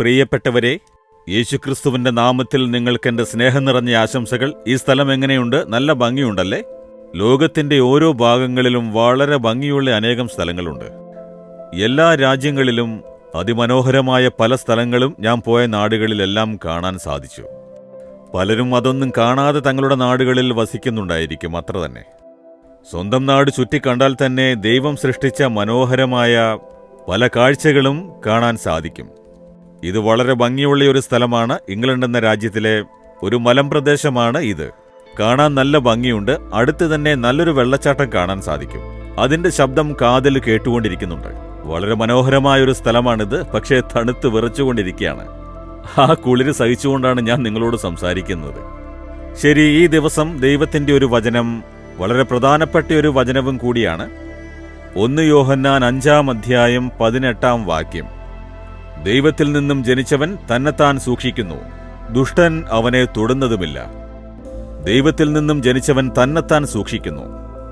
പ്രിയപ്പെട്ടവരെ യേശുക്രിസ്തുവിന്റെ നാമത്തിൽ നിങ്ങൾക്ക് എന്റെ സ്നേഹം നിറഞ്ഞ ആശംസകൾ. ഈ സ്ഥലം എങ്ങനെയുണ്ട്? നല്ല ഭംഗിയുണ്ടല്ലേ? ലോകത്തിന്റെ ഓരോ ഭാഗങ്ങളിലും വളരെ ഭംഗിയുള്ള അനേകം സ്ഥലങ്ങളുണ്ട്. എല്ലാ രാജ്യങ്ങളിലും അതിമനോഹരമായ പല സ്ഥലങ്ങളും ഞാൻ പോയ നാടുകളിലെല്ലാം കാണാൻ സാധിച്ചു. പലരും അതൊന്നും കാണാതെ തങ്ങളുടെ നാടുകളിൽ വസിക്കുന്നുണ്ടായിരിക്കും അത്ര തന്നെ. സ്വന്തം നാട് ചുറ്റിക്കണ്ടാൽ തന്നെ ദൈവം സൃഷ്ടിച്ച മനോഹരമായ പല കാഴ്ചകളും കാണാൻ സാധിക്കും. ഇത് വളരെ ഭംഗിയുള്ള ഒരു സ്ഥലമാണ്. ഇംഗ്ലണ്ട് എന്ന രാജ്യത്തിലെ ഒരു മലമ്പ്രദേശമാണ് ഇത്. കാണാൻ നല്ല ഭംഗിയുണ്ട്. അടുത്ത് തന്നെ നല്ലൊരു വെള്ളച്ചാട്ടം കാണാൻ സാധിക്കും. അതിന്റെ ശബ്ദം കാതിൽ കേട്ടുകൊണ്ടിരിക്കുന്നുണ്ട്. വളരെ മനോഹരമായ ഒരു സ്ഥലമാണിത് പക്ഷേ തണുത്ത് വിറച്ചുകൊണ്ടിരിക്കുകയാണ്. ആ കുളിര് സഹിച്ചുകൊണ്ടാണ് ഞാൻ നിങ്ങളോട് സംസാരിക്കുന്നത്. ശരി ഈ ദിവസം ദൈവത്തിന്റെ ഒരു വചനം വളരെ പ്രധാനപ്പെട്ട ഒരു വചനവും കൂടിയാണ്. ഒന്ന് യോഹന്നാൻ അഞ്ചാം അധ്യായം പതിനെട്ടാം വാക്യം. ദൈവത്തിൽ നിന്നും ജനിച്ചവൻ തന്നെത്താൻ സൂക്ഷിക്കുന്നു. ദുഷ്ടൻ അവനെ തൊടുന്നതുമില്ല. ദൈവത്തിൽ നിന്നും ജനിച്ചവൻ തന്നെത്താൻ സൂക്ഷിക്കുന്നു.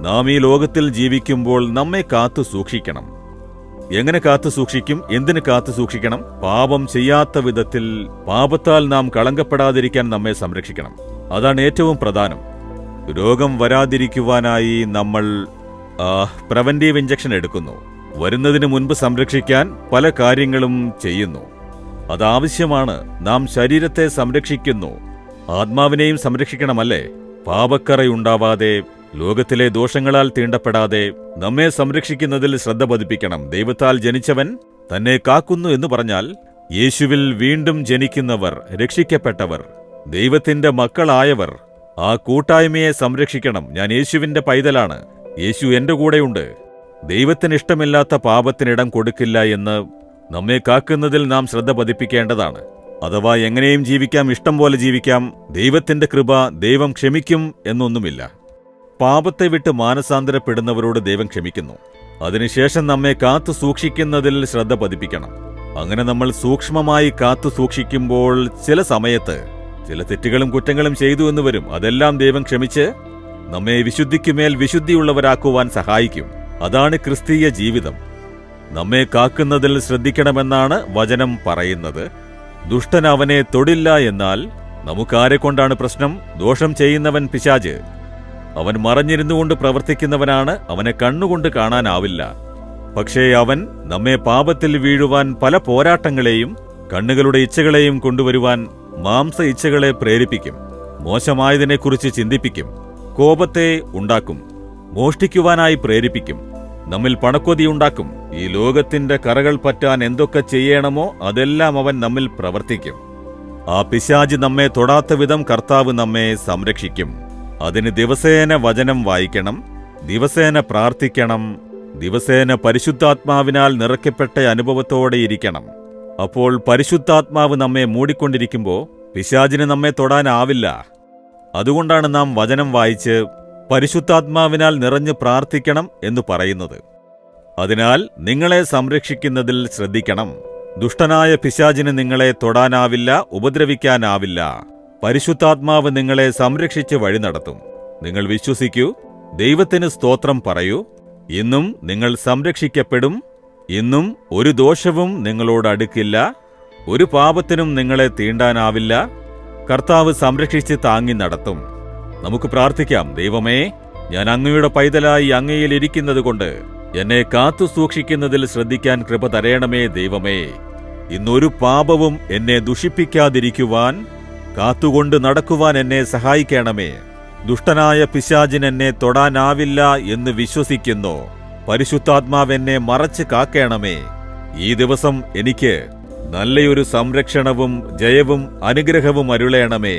നാം ഈ ലോകത്തിൽ ജീവിക്കുമ്പോൾ നമ്മെ കാത്തു സൂക്ഷിക്കണം. എങ്ങനെ കാത്തു സൂക്ഷിക്കും? എന്തിന് കാത്തു സൂക്ഷിക്കണം? പാപം ചെയ്യാത്ത വിധത്തിൽ പാപത്താൽ നാം കളങ്കപ്പെടാതിരിക്കാൻ നമ്മെ സംരക്ഷിക്കണം. അതാണ് ഏറ്റവും പ്രധാനം. രോഗം വരാതിരിക്കുവാനായി നമ്മൾ പ്രവന്റീവ് ഇഞ്ചക്ഷൻ എടുക്കുന്നു. വരുന്നതിന് മുൻപ് സംരക്ഷിക്കാൻ പല കാര്യങ്ങളും ചെയ്യുന്നു. അതാവശ്യമാണ് നാം ശരീരത്തെ സംരക്ഷിക്കുന്നു. ആത്മാവിനെയും സംരക്ഷിക്കണമല്ലേ? പാപക്കറയുണ്ടാവാതെ ലോകത്തിലെ ദോഷങ്ങളാൽ തീണ്ടപ്പെടാതെ നമ്മെ സംരക്ഷിക്കുന്നതിൽ ശ്രദ്ധ പതിപ്പിക്കണം. ദൈവത്താൽ ജനിച്ചവൻ തന്നെ കാക്കുന്നു എന്ന് പറഞ്ഞാൽ യേശുവിൽ വീണ്ടും ജനിക്കുന്നവർ രക്ഷിക്കപ്പെട്ടവർ ദൈവത്തിന്റെ മക്കളായവർ ആ കൂട്ടായ്മയെ സംരക്ഷിക്കണം. ഞാൻ യേശുവിന്റെ പൈതലാണ്. യേശു എന്റെ കൂടെയുണ്ട്. ദൈവത്തിന് ഇഷ്ടമില്ലാത്ത പാപത്തിനിടം കൊടുക്കില്ല എന്ന് നമ്മെ കാക്കുന്നതിൽ നാം ശ്രദ്ധ പതിപ്പിക്കേണ്ടതാണ്. അഥവാ എങ്ങനെയും ജീവിക്കാം ഇഷ്ടം പോലെ ജീവിക്കാം ദൈവത്തിന്റെ കൃപ ദൈവം ക്ഷമിക്കും എന്നൊന്നുമില്ല. പാപത്തെ വിട്ട് മാനസാന്തരപ്പെടുന്നവരോട് ദൈവം ക്ഷമിക്കുന്നു. അതിനുശേഷം നമ്മെ കാത്തു സൂക്ഷിക്കുന്നതിൽ ശ്രദ്ധ പതിപ്പിക്കണം. അങ്ങനെ നമ്മൾ സൂക്ഷ്മമായി കാത്തു സൂക്ഷിക്കുമ്പോൾ ചില സമയത്ത് ചില തെറ്റുകളും കുറ്റങ്ങളും ചെയ്തു എന്ന് വരും. അതെല്ലാം ദൈവം ക്ഷമിച്ച് നമ്മെ വിശുദ്ധിക്കുമേൽ വിശുദ്ധിയുള്ളവരാക്കുവാൻ സഹായിക്കും. അതാണ് ക്രിസ്തീയ ജീവിതം. നമ്മെ കാക്കുന്നതിൽ ശ്രദ്ധിക്കണമെന്നാണ് വചനം പറയുന്നത്. ദുഷ്ടൻ അവനെ തൊടില്ല എന്നാൽ നമുക്കാരെ കൊണ്ടാണ് പ്രശ്നം. ദോഷം ചെയ്യുന്നവൻ പിശാജ്. അവൻ മറഞ്ഞിരുന്നുകൊണ്ട് പ്രവർത്തിക്കുന്നവനാണ്. അവനെ കണ്ണുകൊണ്ട് കാണാനാവില്ല. പക്ഷേ അവൻ നമ്മെ പാപത്തിൽ വീഴുവാൻ പല പോരാട്ടങ്ങളെയും കണ്ണുകളുടെ ഇച്ഛകളെയും കൊണ്ടുവരുവാൻ മാംസ ഇച്ഛകളെ പ്രേരിപ്പിക്കും. മോശമായതിനെക്കുറിച്ച് ചിന്തിപ്പിക്കും. കോപത്തെ ഉണ്ടാക്കും. മോഷ്ടിക്കുവാനായി പ്രേരിപ്പിക്കും. നമ്മിൽ പണക്കൊതിയുണ്ടാക്കും ഈ ലോകത്തിന്റെ കറകൾ പറ്റാൻ എന്തൊക്കെ ചെയ്യണമോ അതെല്ലാം അവൻ നമ്മിൽ പ്രവർത്തിക്കും. ആ പിശാജ് നമ്മെ തൊടാത്ത വിധം കർത്താവ് നമ്മെ സംരക്ഷിക്കും. അതിന് ദിവസേന വചനം വായിക്കണം ദിവസേന പ്രാർത്ഥിക്കണം ദിവസേന പരിശുദ്ധാത്മാവിനാൽ നിറയ്ക്കപ്പെട്ട അനുഭവത്തോടെ ഇരിക്കണം. അപ്പോൾ പരിശുദ്ധാത്മാവ് നമ്മെ മൂടിക്കൊണ്ടിരിക്കുമ്പോൾ പിശാജിന് നമ്മെ തൊടാനാവില്ല. അതുകൊണ്ടാണ് നാം വചനം വായിച്ച് പരിശുദ്ധാത്മാവിനാൽ നിറഞ്ഞു പ്രാർത്ഥിക്കണം എന്ന് പറയുന്നത്. അതിനാൽ നിങ്ങളെ സംരക്ഷിക്കുന്നതിൽ ശ്രദ്ധിക്കണം. ദുഷ്ടനായ പിശാചിന് നിങ്ങളെ തൊടാനാവില്ല ഉപദ്രവിക്കാനാവില്ല. പരിശുദ്ധാത്മാവ് നിങ്ങളെ സംരക്ഷിച്ച് വഴി നടത്തും. നിങ്ങൾ വിശ്വസിക്കൂ ദൈവത്തിന് സ്തോത്രം പറയൂ. ഇന്നും നിങ്ങൾ സംരക്ഷിക്കപ്പെടും. ഇന്നും ഒരു ദോഷവും നിങ്ങളോട് അടുക്കില്ല. ഒരു പാപത്തിനും നിങ്ങളെ തീണ്ടാനാവില്ല. കർത്താവ് സംരക്ഷിച്ച് താങ്ങി നടത്തും. നമുക്ക് പ്രാർത്ഥിക്കാം. ദൈവമേ ഞാൻ അങ്ങയുടെ പൈതലായി അങ്ങയിൽ ഇരിക്കുന്നത് കൊണ്ട് എന്നെ കാത്തു സൂക്ഷിക്കുന്നതിൽ ശ്രദ്ധിക്കാൻ കൃപ തരയണമേ ദൈവമേ. ഇന്നൊരു പാപവും എന്നെ ദുഷിപ്പിക്കാതിരിക്കുവാൻ കാത്തുകൊണ്ട് നടക്കുവാൻ എന്നെ സഹായിക്കണമേ. ദുഷ്ടനായ പിശാചിനെന്നെ തൊടാനാവില്ല എന്ന് വിശ്വസിക്കുന്നു. പരിശുദ്ധാത്മാവ് എന്നെ മറച്ച് കാക്കേണമേ. ഈ ദിവസം എനിക്ക് നല്ലയൊരു സംരക്ഷണവും ജയവും അനുഗ്രഹവും അരുളേണമേ.